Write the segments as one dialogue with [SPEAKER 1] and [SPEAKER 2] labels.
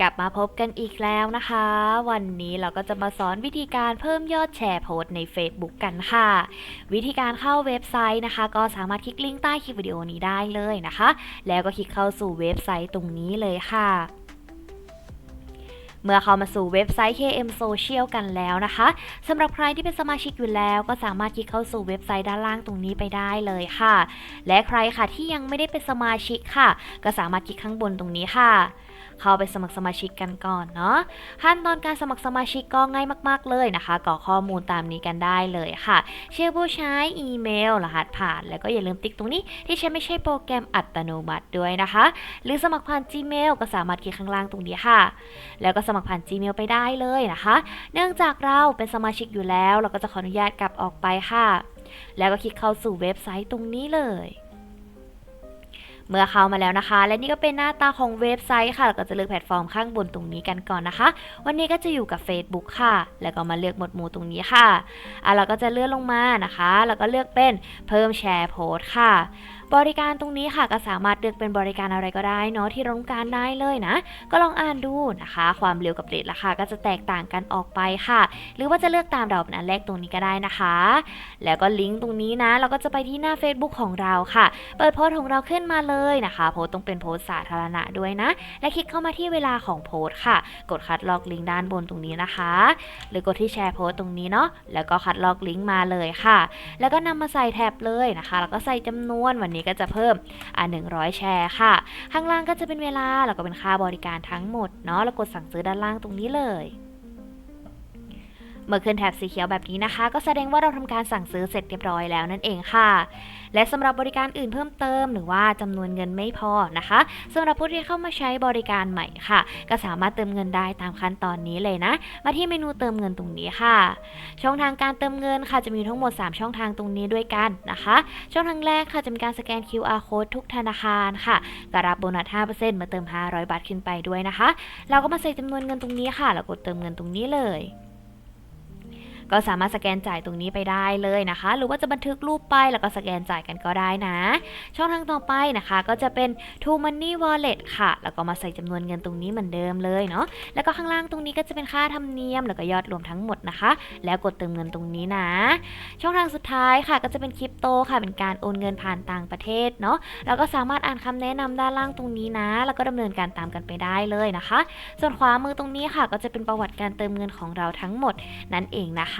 [SPEAKER 1] กลับมาพบกันอีกแล้วนะคะ วันนี้เราก็จะมาสอนวิธีการเพิ่มยอดแชร์โพสต์ใน Facebook กันค่ะ วิธีการเข้าเว็บไซต์นะคะ ก็สามารถคลิกลิงก์ใต้คลิปวิดีโอนี้ได้เลยนะคะ แล้วก็คลิกเข้าสู่เว็บไซต์ตรงนี้เลยค่ะ เมื่อเข้ามาสู่เว็บไซต์ KM Social กันแล้วนะคะสำหรับใครที่เป็นสมาชิกอยู่แล้ว ก็สามารถคลิกเข้าสู่เว็บไซต์ด้านล่างตรงนี้ไปได้เลยค่ะ และใครค่ะที่ยังไม่ได้เป็นสมาชิกค่ะ ก็สามารถคลิกข้างบนตรงนี้ค่ะเข้าไปสมัครสมาชิกกันก่อนเนาะขั้นตอนการสมัครสมาชิกก็ง่ายมาก ๆ เลยนะคะกรอกข้อมูลตามนี้กันได้เลยค่ะ เชื่อผู้ใช้อีเมล รหัสผ่าน แล้วก็อย่าลืมติ๊กตรงนี้ที่ใช้ไม่ใช่โปรแกรมอัตโนมัติด้วยนะคะ หรือสมัครผ่าน Gmail ก็สามารถคลิกข้างล่างตรงนี้ค่ะ แล้วก็สมัครผ่าน Gmail ไปได้เลยนะคะ เนื่องจากเราเป็นสมาชิกอยู่แล้ว เราก็จะขออนุญาตกลับออกไปค่ะ แล้วก็คลิกเข้าสู่เว็บไซต์ตรงนี้เลยเมื่อเข้ามาแล้วนะคะ และนี่ก็เป็นหน้าตาของเว็บไซต์ค่ะ เราก็จะเลือกแพลตฟอร์มข้างบนตรงนี้กันก่อนนะคะ วันนี้ก็จะอยู่กับ Facebook ค่ะ แล้วก็มาเลือกหมวดหมู่ตรงนี้ค่ะอะเราก็จะเลื่อนลงมานะคะ แล้วก็เลือกเป็นเพิ่มแชร์โพสต์ค่ะ บริการตรงนี้ค่ะก็สามารถเลือกเป็นบริการอะไรก็ได้เนาะที่เราต้องการได้เลยนะ ก็ลองอ่านดูนะคะ ความเร็วกับเรทราคาก็จะแตกต่างกันออกไปค่ะ หรือว่าจะเลือกตามดอกอันแรกตรงนี้ก็ได้นะคะ แล้วก็ลิงก์ตรงนี้นะ เราก็จะไปที่หน้า Facebook ของเราค่ะ เปิดโพสต์ของเราขึ้นมาเลยนะคะ โพสต์ต้องเป็นโพสต์สาธารณะด้วยนะ และคลิกเข้ามาที่เวลาของโพสต์ค่ะ กดคัดลอกลิงก์ด้านบนตรงนี้นะคะ หรือกดที่แชร์โพสต์ตรงนี้เนาะแล้วก็คัดลอกลิงก์มาเลยค่ะ แล้วก็นำมาใส่แท็บเลยนะคะ แล้วก็ใส่จำนวนวันนี้ก็จะเพิ่มอ่า100 แชร์ค่ะ ข้างล่างก็จะเป็นเวลาแล้วก็เป็นค่าบริการทั้งหมดเนาะแล้วกดสั่งซื้อด้านล่างตรงนี้เลย เมื่อขึ้นแถบสีเขียวแบบนี้นะคะ ก็แสดงว่าเราทำการสั่งซื้อเสร็จเรียบร้อยแล้วนั่นเองค่ะ และสำหรับบริการอื่นเพิ่มเติม หรือว่าจำนวนเงินไม่พอนะคะสำหรับผู้ที่เข้ามาใช้บริการใหม่ค่ะ ก็สามารถเติมเงินได้ตามขั้นตอนนี้เลยนะ มาที่เมนูเติมเงินตรงนี้ค่ะ ช่องทางการเติมเงินค่ะจะมีทั้งหมด 3 ช่องทางตรงนี้ด้วยกันนะคะ ช่องทางแรกค่ะจะมีการสแกน QR code ทุกธนาคารค่ะกรับโบนัส 5%มาเติม 500 บาทขึ้นไปด้วยนะคะ เราก็มาใส่จำนวนเงินตรงนี้ค่ะ แล้วกดเติมเงินตรงนี้เลย ก็สามารถสแกนจ่ายตรงนี้ไปได้เลยนะคะ หรือว่าจะบันทึกรูปไปแล้วก็สแกนจ่ายกันก็ได้นะ ช่องทางต่อไปนะคะ ก็จะเป็น To Money Wallet ค่ะ แล้วก็มาใส่จำนวนเงินตรงนี้เหมือนเดิมเลยเนาะแล้วก็ข้างล่างตรงนี้ก็จะเป็นค่าธรรมเนียม แล้วก็ยอดรวมทั้งหมดนะคะ แล้วกดเติมเงินตรงนี้นะ ช่องทางสุดท้ายค่ะ ก็จะเป็นคริปโตค่ะเป็นการโอนเงินผ่านต่างประเทศเนาะแล้วก็สามารถอ่านคำแนะนำด้านล่างตรงนี้นะ แล้วก็ดำเนินการตามกันไปได้เลยนะคะ ส่วนขวามือตรงนี้ค่ะ ก็จะเป็นประวัติการเติมเงินของเราทั้งหมดนั่นเองนะคะ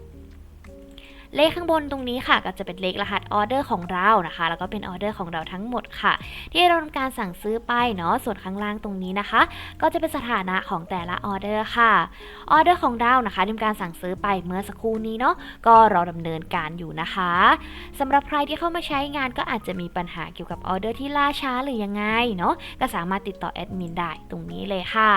[SPEAKER 1] เลขข้างบนตรงนี้ค่ะ ก็จะเป็นเลขรหัสออเดอร์ของเรานะคะ แล้วก็เป็นออเดอร์ของเราทั้งหมดค่ะ ที่เราทำการสั่งซื้อไปเนาะส่วนข้างล่างตรงนี้นะคะ ก็จะเป็นสถานะของแต่ละออเดอร์ค่ะออเดอร์ของเรานะคะทำการสั่งซื้อไปเมื่อสักครู่นี้เนาะก็รอดำเนินการอยู่นะคะสำหรับใครที่เข้ามาใช้งานก็อาจจะมีปัญหาเกี่ยวกับออเดอร์ที่ล่าช้าหรือยังไงเนาะก็สามารถติดต่อแอดมินได้ตรงนี้เลยค่ะ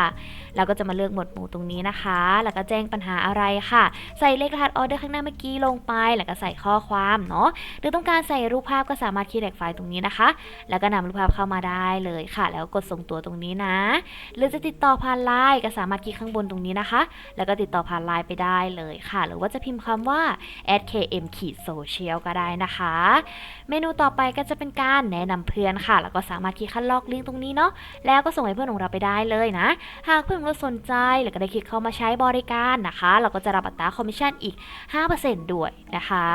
[SPEAKER 1] เราก็จะมาเลือกหมวดหมู่ตรงนี้นะคะ แล้วก็แจ้งปัญหาอะไรค่ะ ใส่เลขรหัสออเดอร์ข้างหน้าเมื่อกี้ลงไปแล้วก็ใส่ข้อความเนาะหรือต้องการใส่รูปภาพก็สามารถคลิกไฟล์ตรงนี้นะคะ แล้วก็นำรูปภาพเข้ามาได้เลยค่ะ แล้วกดส่งตัวตรงนี้นะ หรือจะติดต่อผ่านไลน์ก็สามารถคลิกข้างบนตรงนี้นะคะ แล้วก็ติดต่อผ่านไลน์ไปได้เลยค่ะ หรือว่าจะพิมพ์คำว่า @km ขีด social ก็ได้นะคะ เมนูต่อไปก็จะเป็นการแนะนำเพื่อนค่ะ แล้วก็สามารถคลิกคัดลอกลิงก์ตรงนี้เนาะแล้วก็ส่งให้เพื่อนของเราไปได้เลยนะ หากเพื่อนของเราสนใจแล้วก็ได้คลิกเข้ามาใช้บริการนะคะ เราก็จะรับอัตราคอมมิชชั่นอีก 5%ด้วยนะคะ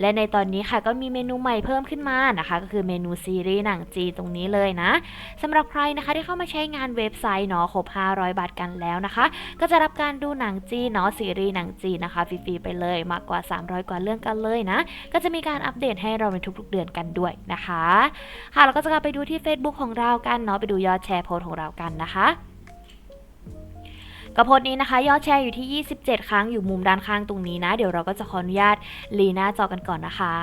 [SPEAKER 1] และในตอนนี้ค่ะก็มีเมนูใหม่เพิ่มขึ้นมานะคะ ก็คือเมนูซีรีส์หนังจีตรงนี้เลยนะสำหรับใครนะคะที่เข้ามาใช้งานเว็บไซต์เนาะครบ 500 บาทกันแล้วนะคะ ก็จะรับการดูหนังจีเนาะซีรีส์หนังจีนะคะฟรีๆไปเลยมากกว่า 300 กว่าเรื่องกันเลยนะ ก็จะมีการอัปเดตให้เราในทุกๆเดือนกันด้วยนะคะ ค่ะเราก็จะกลับไปดูที่ Facebook ของเรากันเนาะไปดูยอดแชร์โพสของเรากันนะคะ กระโพดนี้นะคะ ยอดแชร์อยู่ที่ 27 ครั้งอยู่มุมด้านข้างตรงนี้นะ เดี๋ยวเราก็จะขออนุญาตลีหน้าจอกันก่อนนะคะ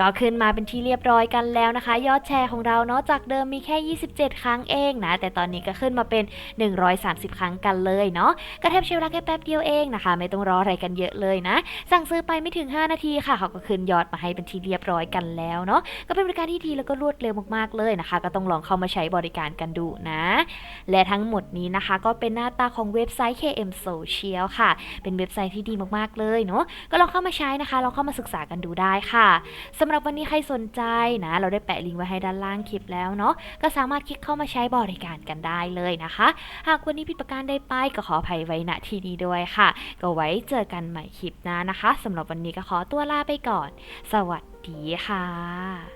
[SPEAKER 1] ก็ขึ้นมาเป็นที่เรียบร้อยกันแล้วนะคะ ยอดแชร์ของเราเนาะจากเดิมมีแค่ 27 ครั้งเองนะ แต่ตอนนี้ก็ขึ้นมาเป็น 130 ครั้งกันเลยเนาะกระเทบเชลรักแค่แป๊บเดียวเองนะคะ ไม่ต้องรออะไรกันเยอะเลยนะ สั่งซื้อไปไม่ถึง 5 นาทีค่ะเขาก็ขึ้นยอดมาให้เป็นที่เรียบร้อยกันแล้วเนาะก็เป็นบริการที่ดีแล้วก็รวดเร็วมากๆเลยนะคะ ก็ต้องลองเข้ามาใช้บริการกันดูนะ และทั้งหมดนี้นะคะ ก็เป็นหน้าตาของเว็บไซต์ KM Social ค่ะ เป็นเว็บไซต์ที่ดีมากๆเลยเนาะก็ลองเข้ามาใช้นะคะลองเข้ามาศึกษากันดูได้ค่ะสำหรับวันนี้ใครสนใจนะ เราได้แปะลิงก์ไว้ให้ด้านล่างคลิปแล้วเนาะก็สามารถคลิกเข้ามาใช้บริการกันได้เลยนะคะ หากวันนี้ผิดประการใดไปก็ขออภัยไว้ณที่นี้ด้วยค่ะ ก็ไว้เจอกันใหม่คลิปหน้านะคะสำหรับวันนี้ก็ขอตัวลาไปก่อน สวัสดีค่ะ